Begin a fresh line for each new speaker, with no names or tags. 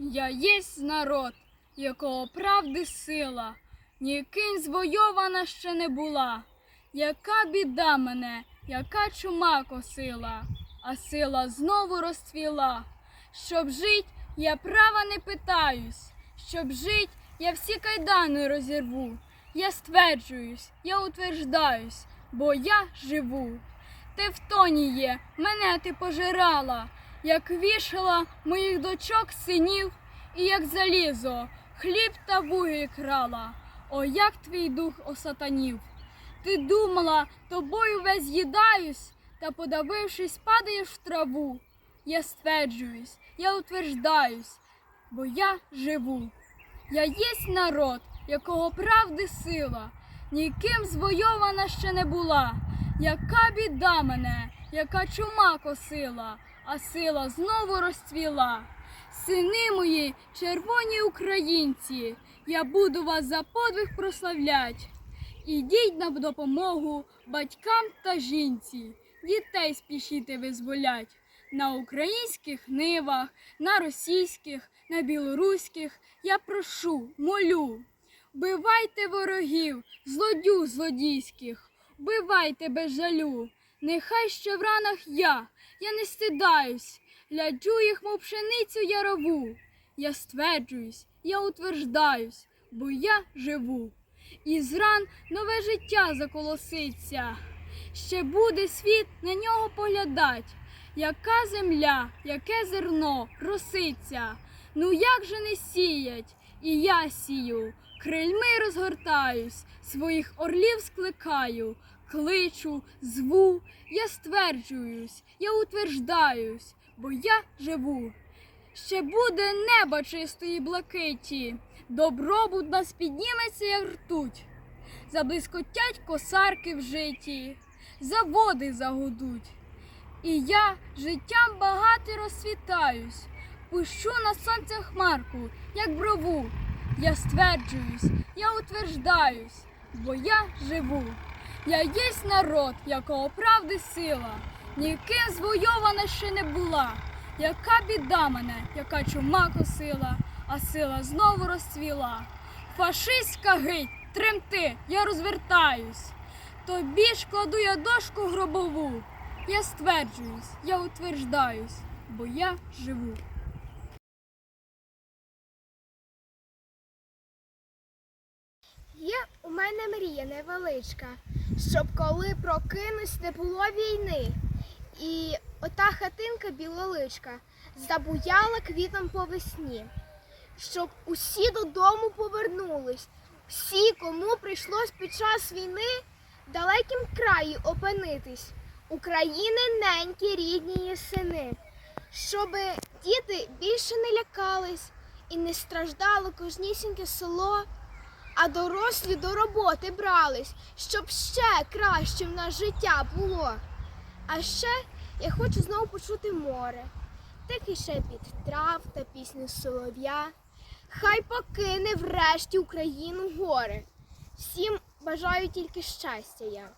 Я єсть народ, якого правди сила, ніким звойована ще не була. Яка біда мене, яка чума косила, а сила знову розцвіла. Щоб жить, я права не питаюсь, щоб жить, я всі кайдани розірву. Я стверджуюсь, я утверждаюсь, бо я живу. Ти в тоні є, мене ти пожирала, як вішала моїх дочок синів, і як залізо, хліб та вуги крала. О, як твій дух осатанів. Ти думала, тобою весь їдаюсь, та подавившись, падаєш в траву. Я стверджуюсь, я утверждаюсь, бо я живу. Я єсть народ, якого правди сила, ніким звойована ще не була. Яка біда мене, яка чума косила, а сила знову розцвіла. Сини мої, червоні українці, я буду вас за подвиг прославлять. Ідіть на допомогу батькам та жінці, дітей спішіте визволять. На українських нивах, на російських, на білоруських я прошу, молю. Бивайте ворогів, злодю злодійських, бивайте без жалю. Нехай ще в ранах я, я не стидаюсь, гляджу їх, мов пшеницю ярову. Я стверджуюсь, я утверждаюсь, бо я живу. І з ран нове життя заколоситься. Ще буде світ на нього поглядать. Яка земля, яке зерно роситься. Ну як же не сіять? І я сію, крильми розгортаюсь, своїх орлів скликаю, кличу, зву, я стверджуюсь, я утверждаюсь, бо я живу. Ще буде неба чистої блакиті, добробут нас підніметься, як ртуть. Заблискотять косарки в житті, заводи загудуть. І я життям багато розсвітаюсь, пущу на сонце хмарку, як брову. Я стверджуюсь, я утверждаюсь, бо я живу. Я єсть народ, якого правди сила, ніким звойована ще не була. Яка біда мене, яка чума косила, а сила знову розцвіла. Фашистська гить, тремти, я розвертаюсь. Тобі ж кладу я дошку гробову. Я стверджуюсь, я утверждаюсь, бо я живу.
У мене мрія невеличка, щоб коли прокинусь, не було війни. І ота хатинка білоличка забуяла квітом по весні, щоб усі додому повернулись, всі, кому прийшлось під час війни в далекім краї опинитись, України ненькі рідні сини, щоб діти більше не лякались і не страждало кожнісіньке село а дорослі до роботи брались, щоб ще краще в нас життя було. А ще я хочу знову почути море, Тихи ще під трав та пісню солов'я. Хай покине врешті Україну горе. Всім бажаю тільки щастя я.